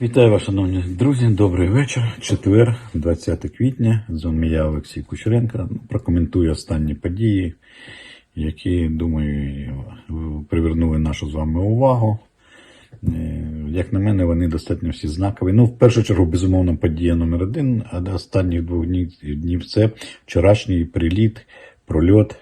Вітаю вас, шановні друзі. Добрий вечір. Четвер, 20 квітня. З вами я, Олексій Кучеренко. Прокоментую останні події, які, думаю, привернули нашу з вами увагу. Е, Як на мене, вони достатньо всі знакові. Ну, в першу чергу, безумовно, подія номер один, а останніх двох днів, це вчорашній приліт, прольот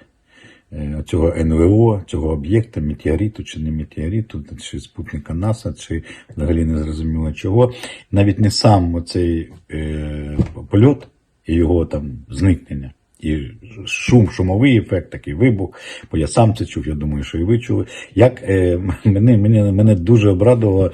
цього НВО, цього об'єкта, метеориту чи не метеориту, чи спутника НАСА, чи взагалі не зрозуміло чого. Навіть не сам оцей е, польот і його там зникнення. І шум, шумовий ефект, такий вибух, бо я сам це чув, я думаю, що і ви чули. Як е, мене, мене, мене дуже обрадувала е,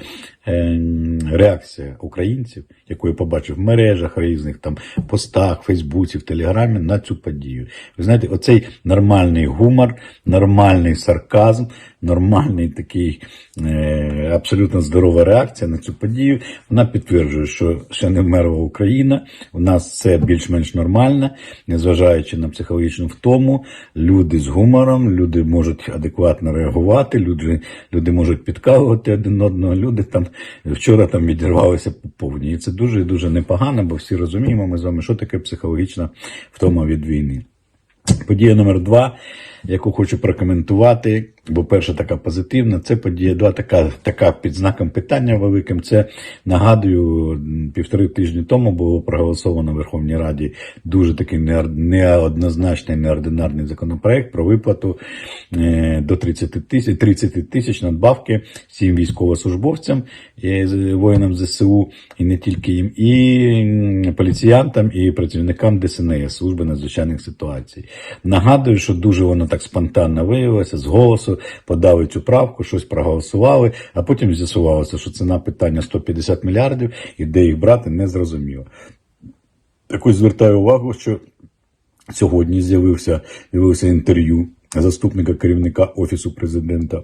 реакція українців, яку я побачив в мережах різних, там постах, Фейсбуці, в Телеграмі на цю подію. Ви знаєте, оцей нормальний гумор, нормальний сарказм, нормальний такий е, абсолютно здорова реакція на цю подію. Вона підтверджує, що ще не вмерла Україна. У нас все більш-менш нормально, незважаючи на психологічну втому. Люди з гумором, люди можуть адекватно реагувати, люди, люди можуть підкалувати один одного. Люди там вчора там відірвалися по повні. І це дуже і дуже непогано, бо всі розуміємо ми з вами, що таке психологічна втома від війни. Подія номер два, яку хочу прокоментувати, бо перша така позитивна, це подія два, така, така під знаком питання великим. Це нагадую, півтори тижні тому було проголосовано в Верховній Раді дуже такий неоднозначний, неординарний законопроект про виплату е, до 30 тисяч 30 тисяч надбавки всім військовослужбовцям, е, воїнам ЗСУ, і не тільки їм, і поліціянтам, і працівникам ДСНС, служби надзвичайних ситуацій. Нагадую, що дуже воно так спонтанно виявилося, з голосу подали цю правку, щось проголосували, а потім з'ясувалося, що ціна питання 150 мільярдів, і де їх брати, не зрозуміло. Також звертаю увагу, що сьогодні з'явився, інтерв'ю заступника керівника Офісу президента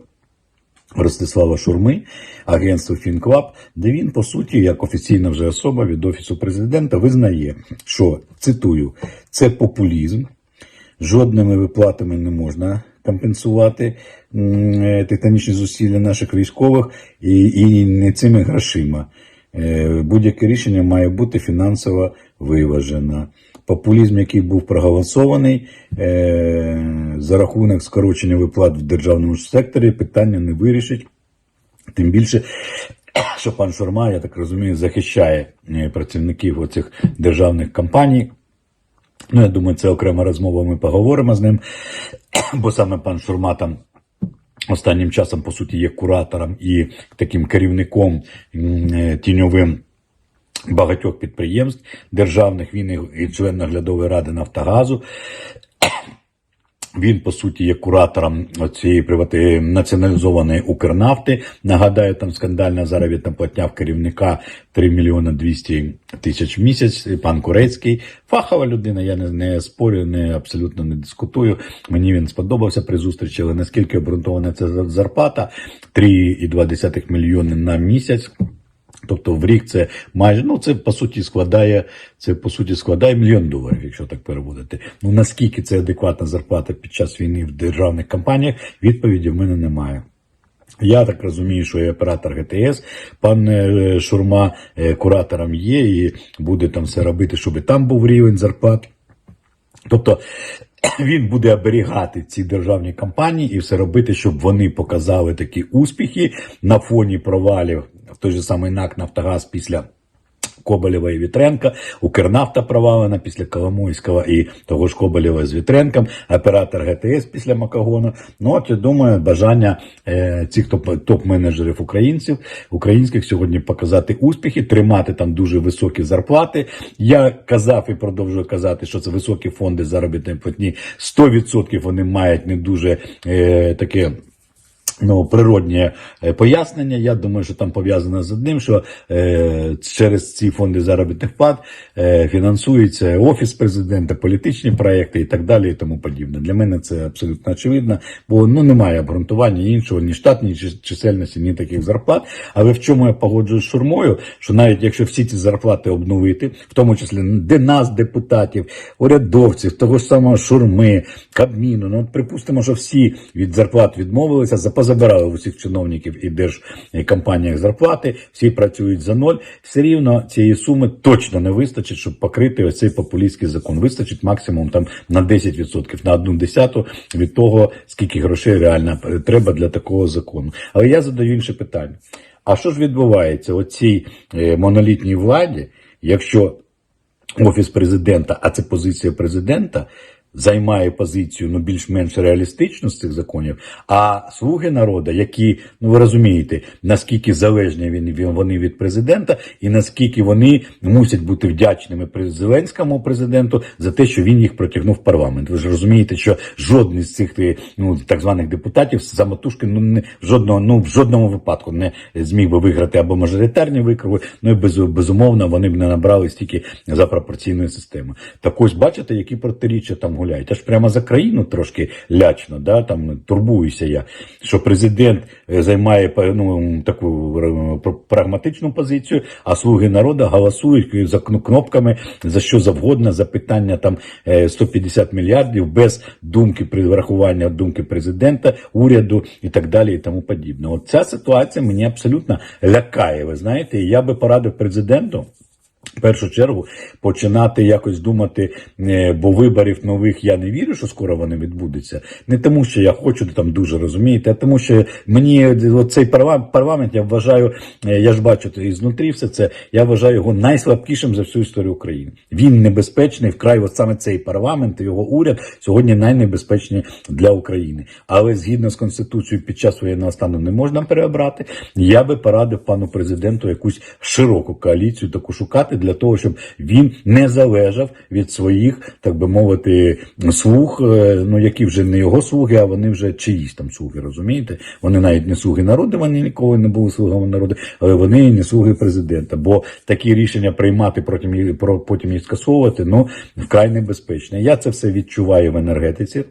Ростислава Шурми, агентство Фінклаб, де він, по суті, як офіційна вже особа від Офісу президента, визнає, що цитую, це популізм, жодними виплатами не можна компенсувати е, титанічні зусилля наших військових і, і не цими грошима. Е, Будь-яке рішення має бути фінансово виважено. Популізм, який був проголосований е, за рахунок скорочення виплат в державному секторі, питання не вирішить. Тим більше, що пан Шурма, я так розумію, захищає працівників оцих державних компаній. Ну, я думаю, це окрема розмова, ми поговоримо з ним, бо саме пан Шурма там останнім часом, по суті, є куратором і таким керівником е, тіньовим багатьох підприємств державних. Він і- і член наглядової ради Нафтогазу. Він, по суті, є куратором цієї привати... націоналізованої Укрнафти. Нагадаю, там скандальна заробітна платня в керівника 3 мільйони 200 тисяч в місяць. Пан Курецький. Фахова людина, я не, не спорю, не абсолютно не дискутую. Мені він сподобався при зустрічі, але наскільки обґрунтована ця зарплата 3,2 мільйони на місяць. Тобто в рік це майже ну це по суті складає це по суті складає мільйон доларів, якщо так переводити. Ну наскільки це адекватна зарплата під час війни в державних компаніях? Відповіді в мене немає. Я так розумію, що і оператор ГТС, пан е, Шурма е, куратором є і буде там все робити, щоб там був рівень зарплат. Тобто він буде оберігати ці державні компанії і все робити, щоб вони показали такі успіхи на фоні провалів в той же самий НАК Нафтогаз після. Коболєва і Вітренка, Укрнафта провалена після Коломойського і того ж Коболєва з Вітренком, оператор ГТС після Макагону. Ну от я думаю, бажання е, цих топ- топ-менеджерів українців, українських сьогодні показати успіхи, тримати там дуже високі зарплати. Я казав і продовжую казати, що це високі фонди заробітної платні. 100% вони мають не дуже е, таке. Ну, природнє е, пояснення. Я думаю, що там пов'язано з одним, що е, через ці фонди заробітних плат е, фінансується офіс президента, політичні проекти і так далі, і тому подібне. Для мене це абсолютно очевидно, бо ну немає обґрунтування іншого, ні чис- чисельності, ні таких зарплат. Але в чому я погоджуюсь з шурмою, що навіть якщо всі ці зарплати обновити, в тому числі де нас, депутатів, урядовців, того ж самого шурми, кабміну, ну от припустимо, що всі від зарплат відмовилися, запозичили позабирали у всіх чиновників і держкомпаніях зарплати, всі працюють за ноль. Все рівно цієї суми точно не вистачить, щоб покрити ось цей популістський закон. Вистачить максимум там на 10%, на одну десяту від того, скільки грошей реально треба для такого закону. Але я задаю інше питання. А що ж відбувається у цій е, монолітній владі, якщо офіс президента, а це позиція президента, займає позицію ну більш-менш реалістичну з цих законів. А слуги народу, які ну ви розумієте, наскільки залежні він, вони від президента, і наскільки вони мусять бути вдячними Зеленському президенту за те, що він їх протягнув в парламент. Ви ж розумієте, що жодний з цих ну так званих депутатів самотужки ну не жодного ну в жодному випадку не зміг би виграти або мажоритарні викрови. Ну і без, безумовно вони б не набрали стільки за пропорційною системою. Так ось бачите, які протиріччя там гуляють. Аж прямо за країну трошки лячно, да там турбуюся я, що президент е, займає ну, таку е, прагматичну позицію, а слуги народу голосують за кнопками за що завгодно, за питання там е, 150 мільярдів без думки врахування думки президента, уряду і так далі, і тому подібне. От ця ситуація мені абсолютно лякає. Ви знаєте, і я би порадив президенту. В першу чергу починати якось думати, е, бо виборів нових я не вірю, що скоро вони відбудуться. Не тому, що я хочу там дуже розумієте, а тому, що мені цей парламент я вважаю, е, я ж бачу це ізнутрі все це. Я вважаю його найслабкішим за всю історію України. Він небезпечний вкрай, от саме цей парламент, його уряд сьогодні найнебезпечні для України. Але згідно з конституцією, під час воєнного стану не можна переобрати. Я би порадив пану президенту якусь широку коаліцію таку шукати для того, щоб він не залежав від своїх, так би мовити, слуг, е, ну які вже не його слуги, а вони вже чиїсь там слуги, розумієте? Вони навіть не слуги народу, вони ніколи не були слугами народу, але вони не слуги президента. Бо такі рішення приймати потім їх- про потім їх скасовувати, ну вкрай небезпечно. Я це все відчуваю в енергетиці.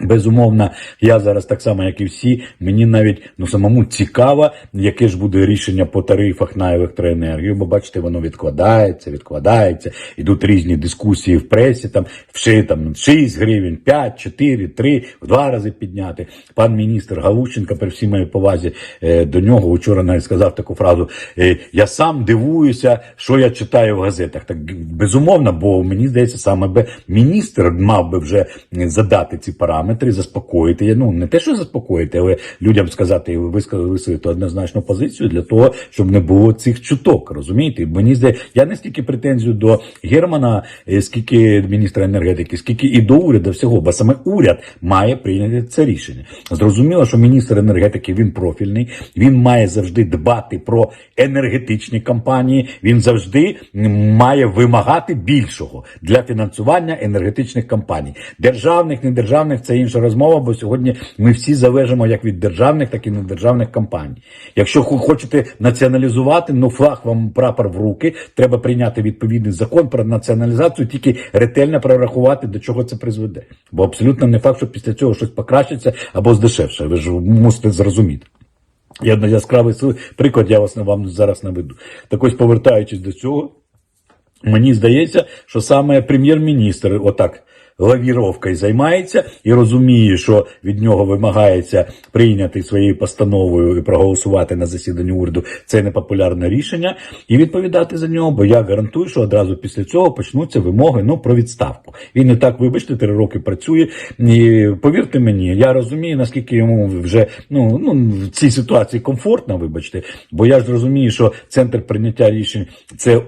Безумовно, я зараз так само, як і всі, мені навіть ну самому цікаво, яке ж буде рішення по тарифах на електроенергію. Бо бачите, воно відкладається, відкладається. Ідуть різні дискусії в пресі. Там ще там 6 гривень, 5, 4, 3, в два рази підняти. Пан міністр Галущенко, при всій моїй повазі е, до нього вчора навіть сказав таку фразу: е, Я сам дивуюся, що я читаю в газетах. Так безумовно, бо мені здається, саме би міністр мав би вже задати ці параметри, заспокоїти. Ну не те, що заспокоїти, але людям сказати, і висказати висловити однозначну позицію для того, щоб не було цих чуток. Розумієте? Мені здається, я не стільки претензію до Германа, е, скільки міністра енергетики, скільки і до уряду всього, бо саме уряд має прийняти це рішення. Зрозуміло, що міністр енергетики він профільний, він має завжди дбати про енергетичні компанії. Він завжди має вимагати більшого для фінансування енергетичних компаній. Державних, недержавних це інша розмова, бо сьогодні ми всі залежимо як від державних, так і недержавних компаній. Якщо хочете націоналізувати, ну флаг вам прапор в руки, треба прийняти відповідний закон про націоналізацію, тільки ретельно прорахувати, до чого це призведе. Бо абсолютно не факт, що після цього щось покращиться або здешевше. Ви ж мусите зрозуміти. Я на яскравий приклад я вас вам зараз наведу. Так ось повертаючись до цього, мені здається, що саме прем'єр-міністр отак лавіровкою займається і розуміє, що від нього вимагається прийняти своєю постановою і проголосувати на засіданні уряду це непопулярне рішення, і відповідати за нього. Бо я гарантую, що одразу після цього почнуться вимоги ну про відставку. Він і так, вибачте, три роки працює. І повірте мені, я розумію, наскільки йому вже ну, ну в цій ситуації комфортно, вибачте, бо я ж розумію, що центр прийняття рішень це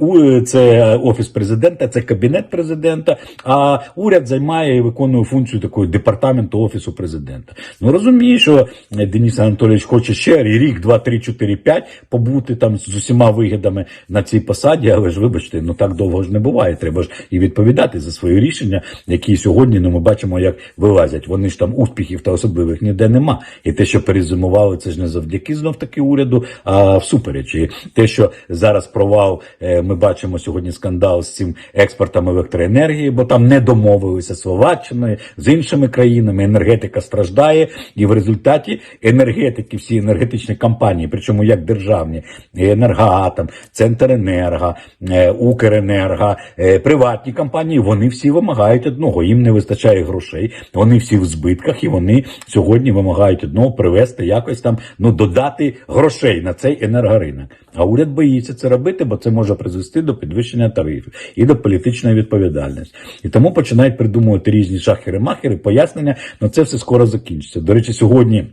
це офіс президента, це кабінет президента. А уряд займає і виконує функцію такої департаменту офісу президента. Ну розумію, що е, Денис Анатолійович хоче ще рік, два, три, чотири, п'ять побути там з усіма вигідами на цій посаді, але ж вибачте, ну так довго ж не буває. Треба ж і відповідати за свої рішення, які сьогодні ну, ми бачимо, як вилазять. Вони ж там успіхів та особливих ніде нема. І те, що перезимували, це ж не завдяки знов таки уряду, а всупереч. І те, що зараз провал, е, ми бачимо сьогодні скандал з цим експортом електроенергії, бо там не домовилися. З Словаччиною, з іншими країнами. Енергетика страждає, і в результаті енергетики, всі енергетичні компанії, причому як державні, енергоатом, Центренерго, е, Укренерго, е, приватні компанії, вони всі вимагають одного. Їм не вистачає грошей, вони всі в збитках, і вони сьогодні вимагають одного привести якось там, ну додати грошей на цей енергоринок. А уряд боїться це робити, бо це може призвести до підвищення тарифів і до політичної відповідальності. І тому починають придумувати різні шахери-махери, пояснення, але це все скоро закінчиться. До речі, сьогодні.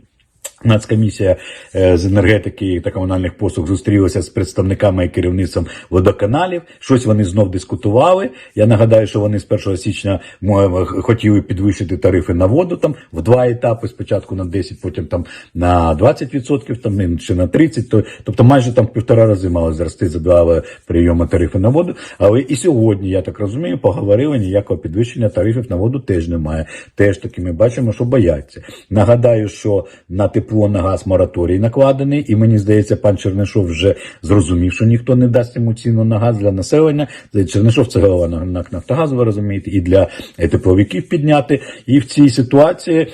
Нацкомісія е, з енергетики та комунальних послуг зустрілася з представниками і керівництвом водоканалів. Щось вони знов дискутували. Я нагадаю, що вони з 1 січня хотіли підвищити тарифи на воду там в два етапи. Спочатку на 10, потім там на 20%, там чи на 30%. Тобто майже там півтора рази мали зрости за два прийоми тарифи на воду. Але і сьогодні, я так розумію, поговорили ніякого підвищення тарифів на воду теж немає. Теж таки ми бачимо, що бояться. Нагадаю, що на тепло на газ мораторій накладений, і мені здається, пан Чернишов вже зрозумів, що ніхто не дасть йому ціну на газ для населення. Чернишов це голова на НАК Нафтогазу, ви розумієте, і для е, тепловиків підняти. І в цій ситуації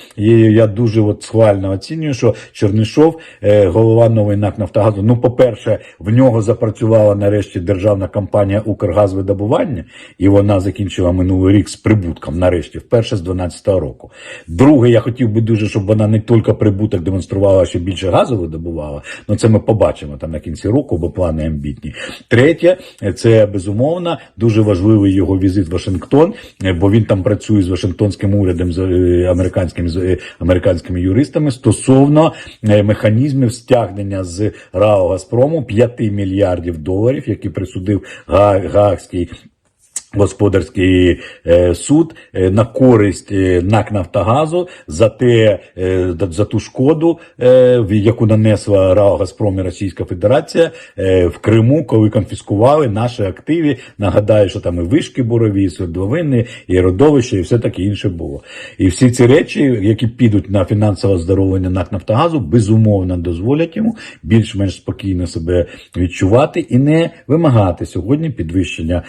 я дуже от схвально оцінюю, що Чернишов, е, голова новий НАК Нафтогазу. Ну, по-перше, в нього запрацювала нарешті державна компанія Укргазвидобування, і вона закінчила минулий рік з прибутком, нарешті, вперше з 2012 року. Друге, я хотів би дуже, щоб вона не тільки прибуток демонструвала, а ще більше газу видобувала. Ну це ми побачимо там на кінці року, бо плани амбітні. Третє, це безумовно дуже важливий його візит в Вашингтон, бо він там працює з Вашингтонським урядом, з е, американськими з е, американськими юристами стосовно е, механізмів стягнення з РАО Газпрому 5 мільярдів доларів, які присудив Га- Гаагський Господарський е, суд е, на користь е, НАК Нафтогазу за те, за ту шкоду, яку нанесла РАО Газпром і Російська Федерація в Криму, коли конфіскували наші активи. Нагадаю, що там і вишки бурові, і свердловини, і родовища, і все таке інше було. І всі ці речі, які підуть на фінансове оздоровлення НАК Нафтогазу, безумовно дозволять йому більш-менш спокійно себе відчувати і не вимагати сьогодні підвищення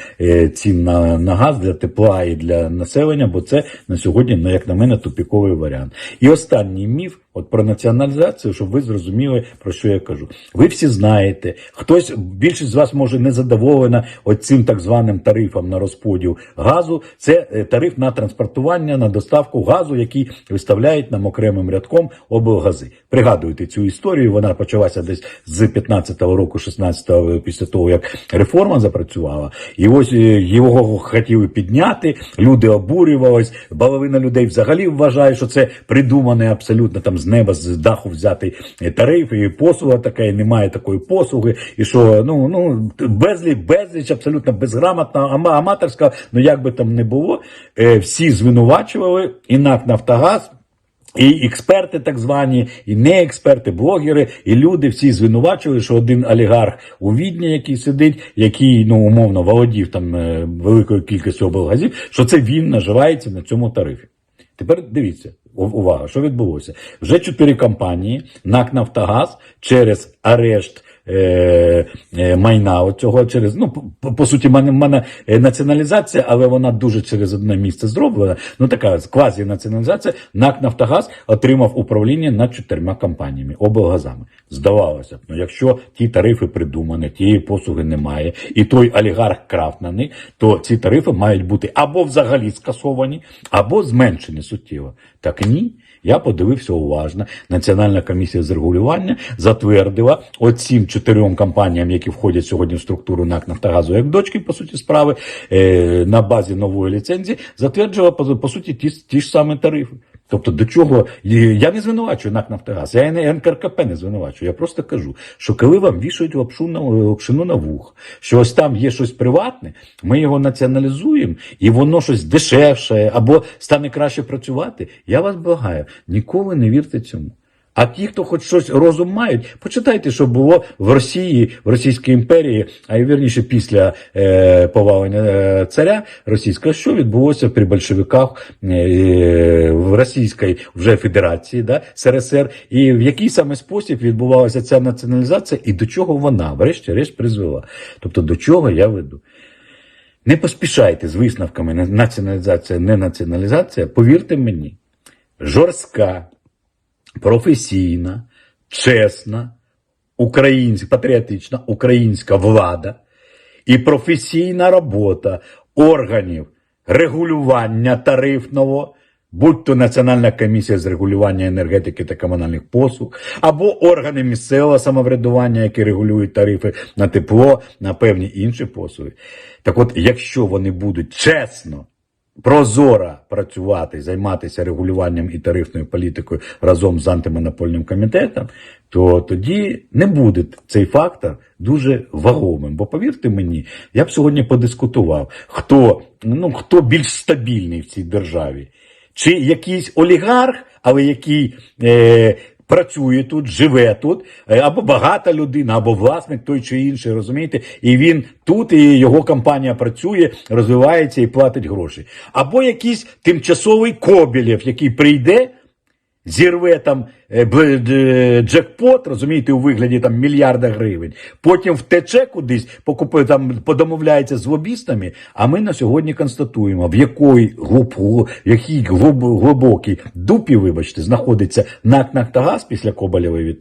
цін на, на газ для тепла і для населення, бо це на сьогодні, ну, як на мене, тупіковий варіант. І останній міф. От про націоналізацію, щоб ви зрозуміли, про що я кажу. Ви всі знаєте, хтось, більшість з вас може не задоволена оцим так званим тарифом на розподіл газу. Це е, тариф на транспортування, на доставку газу, який виставляють нам окремим рядком облгази. Пригадуйте цю історію. Вона почалася десь з 15-го року, 16-го, після того як реформа запрацювала. І ось е, його хотіли підняти. Люди обурювались. Половина людей взагалі вважає, що це придумане абсолютно там з неба, з даху взятий е, тариф, і послуга така, і немає такої послуги, і що ну ну безліч, безліч абсолютно безграмотна, аматорська, ну як би там не було, е, всі звинувачували і НАК Нафтогаз. І експерти, так звані, і не експерти, блогери, і люди всі звинувачили, що один олігарх у Відні, який сидить, який ну умовно володів там е, великою кількістю облгазів, що це він наживається на цьому тарифі. Тепер дивіться, увага, що відбулося? Вже чотири компанії НАК Нафтогаз через арешт. Е, е, майна оцього через ну по, по суті, мене, мене е, націоналізація, але вона дуже через одне місце зроблена. Ну така квазі націоналізація. НАК Нафтогаз отримав управління над чотирма компаніями облгазами. Здавалося б, ну якщо ті тарифи придумані, тієї послуги немає, і той олігарх крав то ці тарифи мають бути або взагалі скасовані, або зменшені суттєво. Так ні. Я подивився уважно. Національна комісія з регулювання затвердила оцім чотирьом компаніям, які входять сьогодні в структуру НАК Нафтогазу, як дочки, по суті, справи, е, на базі нової ліцензії, затверджувала по суті ті, ті ж самі тарифи. Тобто до чого я не звинувачую НАК Нафтогаз, я не НКРКП не звинувачую. Я просто кажу, що коли вам вішають лапшу на лапшину на вух, що ось там є щось приватне, ми його націоналізуємо, і воно щось дешевше або стане краще працювати. Я вас благаю, ніколи не вірте цьому. А ті, хто хоч щось розум мають, почитайте, що було в Росії, в Російській імперії, а й вірніше після е, повалення е, царя російського, що відбулося при большевиках е, в Російській вже Федерації, да, СРСР, і в який саме спосіб відбувалася ця націоналізація, і до чого вона, врешті-решт, призвела. Тобто до чого я веду. Не поспішайте з висновками націоналізація, не націоналізація. Повірте мені, жорстка, професійна, чесна, українська, патріотична українська влада і професійна робота органів регулювання тарифного, будь то Національна комісія з регулювання енергетики та комунальних послуг, або органи місцевого самоврядування, які регулюють тарифи на тепло, на певні інші послуги. Так от, якщо вони будуть чесно прозоро працювати, займатися регулюванням і тарифною політикою разом з антимонопольним комітетом, то тоді не буде цей фактор дуже вагомим. Бо повірте мені, я б сьогодні подискутував, хто, ну, хто більш стабільний в цій державі. Чи якийсь олігарх, але який е, працює тут, живе тут, е, або багата людина, або власник той чи інший, розумієте? І він тут, і його компанія працює, розвивається і платить гроші. Або якийсь тимчасовий Кобілєв, який прийде, зірве там джекпот, розумієте, у вигляді там мільярда гривень, потім втече кудись, покупує там, подомовляється з лобістами. А ми на сьогодні констатуємо, в якої глуб, якій глиб, глибокій дупі, вибачте, знаходиться НАК Нафтогаз після Коболєва і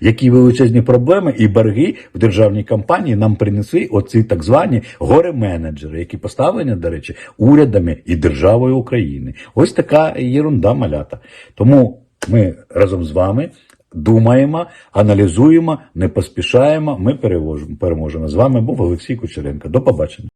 які величезні проблеми і борги в державній компанії нам принесли оці так звані горе-менеджери, які поставлені, до речі, урядами і державою України. Ось така єрунда малята. Тому ми разом з вами думаємо, аналізуємо, не поспішаємо. Ми переможемо. З вами був Олексій Кучеренко. До побачення.